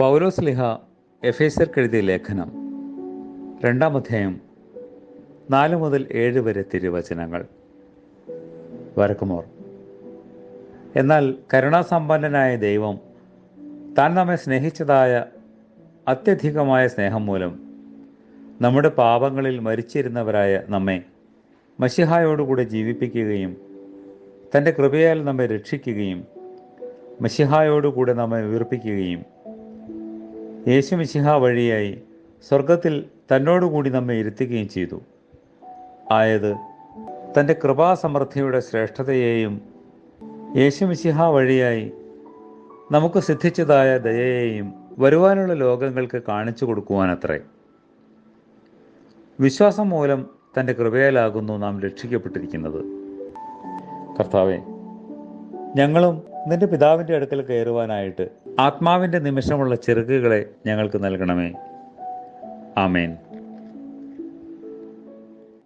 പൗലോസ് ലിഹ എഫേസർക്ക് എഴുതിയ ലേഖനം രണ്ടാം അധ്യായം നാല് മുതൽ ഏഴ് വരെ തിരുവചനങ്ങൾ. വരക്കുമോർ എന്നാൽ കരുണാസമ്പന്നനായ ദൈവം താൻ നമ്മെ സ്നേഹിച്ചതായ അത്യധികമായ സ്നേഹം മൂലം നമ്മുടെ പാപങ്ങളിൽ മരിച്ചിരുന്നവരായ നമ്മെ മഷിഹായോടുകൂടെ ജീവിപ്പിക്കുകയും തന്റെ കൃപയാൽ നമ്മെ രക്ഷിക്കുകയും മഷിഹായോടുകൂടെ നമ്മെ ഉയർപ്പിക്കുകയും യേശു മിശിഹ വഴിയായി സ്വർഗത്തിൽ തന്നോടുകൂടി നമ്മെ ഇരുത്തുകയും ചെയ്തു. ആയത് തന്റെ കൃപാസമൃദ്ധിയുടെ ശ്രേഷ്ഠതയെയും യേശു മിശിഹ വഴിയായി നമുക്ക് സിദ്ധിച്ചതായ ദയയെയും വരുവാനുള്ള ലോകങ്ങൾക്ക് കാണിച്ചു കൊടുക്കുവാനത്രേ. വിശ്വാസം മൂലം തന്റെ കൃപയാലാകുന്നു നാം രക്ഷിക്കപ്പെട്ടിരിക്കുന്നത്. കർത്താവെ ഞങ്ങളും നിന്റെ പിതാവിന്റെ അടുക്കൽ കയറുവാനായിട്ട് ആത്മാവിന്റെ നിമിഷമുള്ള ചെറുക്കുകളെ ഞങ്ങൾക്ക് നൽകണമേ. ആമേൻ.